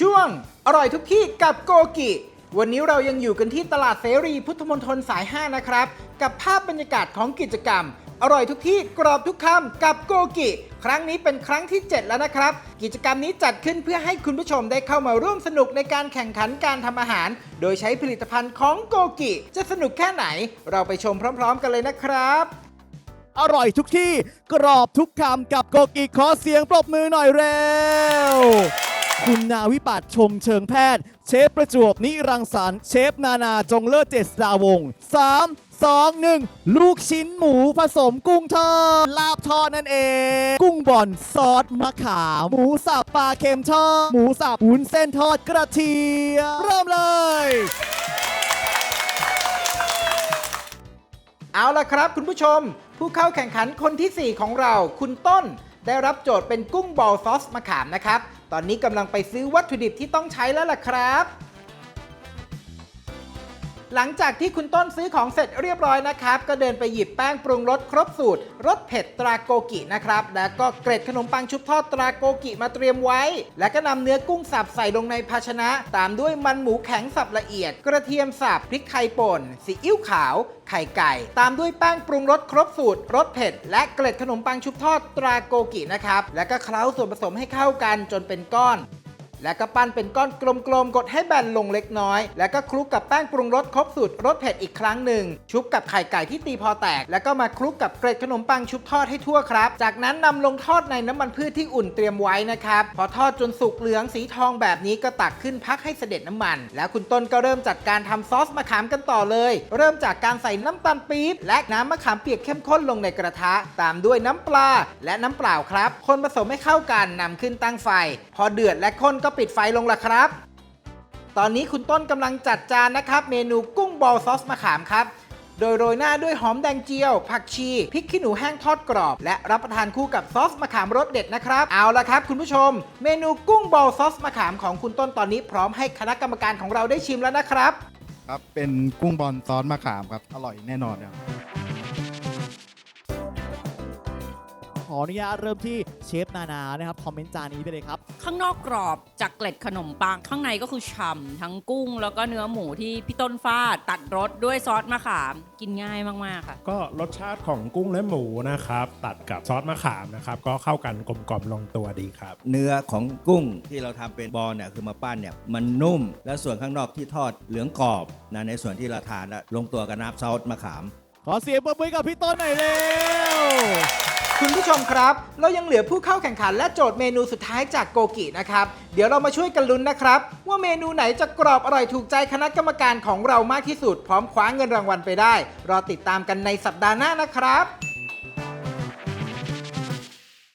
ช่วง อร่อยทุกที่กับโกกิ วันนี้เรายังอยู่กันที่ตลาดเสรีพุทธมณฑลสาย 5 นะครับ กับภาพบรรยากาศของกิจกรรม อร่อยทุกที่กรอบทุกคำกับโกกิ ครั้งนี้เป็นครั้งที่ 7 แล้วนะครับ กิจกรรมนี้จัดขึ้นเพื่อให้คุณผู้ชมได้เข้ามาร่วมสนุกในการแข่งขันการทำอาหาร โดยใช้ผลิตภัณฑ์ของโกกิ จะสนุกแค่ไหน เราไปชมพร้อม ๆ กันเลยนะครับ อร่อยทุกที่กรอบทุกคำกับโกกิขอเสียงปรบมือหน่อยเร็ว คุณนาวิปัตชมเชิงแพทย์ เชฟประจวบนิรังสรรค์เชฟนานาจงเลิศเจษดาวงศ์3 2 1ลูกชิ้นหมูผสมกุ้งทอดลาบทอดนั่นเอง กุ้งบ่อนซอสมะขามหมูสับปลาเค็มทอดหมูสับวุ้นเส้นทอดกระเทียมเริ่มเลย เอาละครับคุณผู้ชม ผู้เข้าแข่งขันคนทีสี่4 ของเรา คุณต้น ได้รับโจทย์เป็นกุ้งบอลซอสมะขามนะครับ ตอนนี้กำลังไปซื้อวัตถุดิบที่ต้องใช้แล้วล่ะครับ หลังจากที่คุณต้นซื้อของเสร็จเรียบร้อยนะครับ ก็เดินไปหยิบแป้งปรุงรสครบสูตรรสเผ็ดตราโกกินะครับ แล้วก็เกร็ดขนมปังชุบทอดตราโกกิมาเตรียมไว้ แล้วก็นำเนื้อกุ้งสับใส่ลงในภาชนะ ตามด้วยมันหมูแข็งสับละเอียด กระเทียมสับพริกไทยป่นซีอิ๊วขาวไข่ไก่ ตามด้วยแป้งปรุงรสครบสูตรรสเผ็ด และเกล็ดขนมปังชุบทอดตราโกกินะครับแล้วก็เคล้าส่วนผสมให้เข้ากันจนเป็นก้อน แล้วก็ปั้นเป็นก้อนกลมๆ กดให้แบนลงเล็กน้อย แล้วก็คลุกกับแป้งปรุงรสครบสูตรรสเผ็ดอีกครั้งหนึ่ง ชุบกับไข่ไก่ที่ตีพอแตก แล้วก็มาคลุกกับเกล็ดขนมปังชุบทอดให้ทั่วครับ จากนั้นนำลงทอดในน้ำมันพืชที่อุ่นเตรียมไว้นะครับ พอทอดจนสุกเหลืองสีทองแบบนี้ก็ตักขึ้นพักให้เสด็จน้ำมัน แล้วคุณต้นก็เริ่มจัดการทำซอสมะขามกันต่อเลย เริ่มจากการใส่น้ำตาลปี๊บและน้ำมะขามเปียกเข้มข้นลงในกระทะ ตามด้วยน้ำปลาและน้ำเปล่าครับ คนผสมให้เข้ากันนำขึ้นตั้งไฟ พอเดือดและข้นก็ปิดไฟลงละครับ ตอนนี้คุณต้นกำลังจัดจานนะครับ เมนูกุ้งบอลซอสมะขามครับ โดยโรยหน้าด้วยหอมแดงเจียว ผักชีพริกขี้หนูแห้งทอดกรอบ และรับประทานคู่กับซอสมะขามรสเด็ดนะครับ เอาละครับ คุณผู้ชม เมนูกุ้งบอลซอสมะขามของคุณต้นตอนนี้พร้อมให้คณะกรรมการของเราได้ชิมแล้วนะครับ ครับ เป็นกุ้งบอลซอสมะขามครับ อร่อยแน่นอนครับ ขออนุญาตเริ่มที่เชฟนานานะครับคอมเมนต์จานนี้ไปเลยครับข้างนอกกรอบจากเกล็ดขนมปังข้างในก็คือฉ่ำทั้งกุ้ง แล้วก็เนื้อหมูที่พี่ต้นฟาดตัดรสด้วยซอสมะขามกินง่ายมากๆค่ะ ก็รสชาติของกุ้งและหมูนะครับ ตัดกับซอสมะขามนะครับ ก็เข้ากันกลมกล่อมลงตัวดีครับ เนื้อของกุ้งที่เราทำเป็นบอลเนี่ยคือมาปั้นเนี่ยมันนุ่ม และส่วนข้างนอกที่ทอดเหลืองกรอบนะในส่วนที่เราทานแล้วลงตัวกับน้ำซอสมะขาม ขอเสียงปรบมือกับพี่ต้นหน่อยเร็ว คุณผู้ชมครับ เรายังเหลือผู้เข้าแข่งขันและโจทย์เมนูสุดท้ายจากโกกินะครับ เดี๋ยวเรามาช่วยกันลุ้นนะครับ ว่าเมนูไหนจะกรอบอร่อยถูกใจคณะกรรมการของเรามากที่สุด พร้อมคว้าเงินรางวัลไปได้ รอติดตามกันในสัปดาห์หน้านะครับ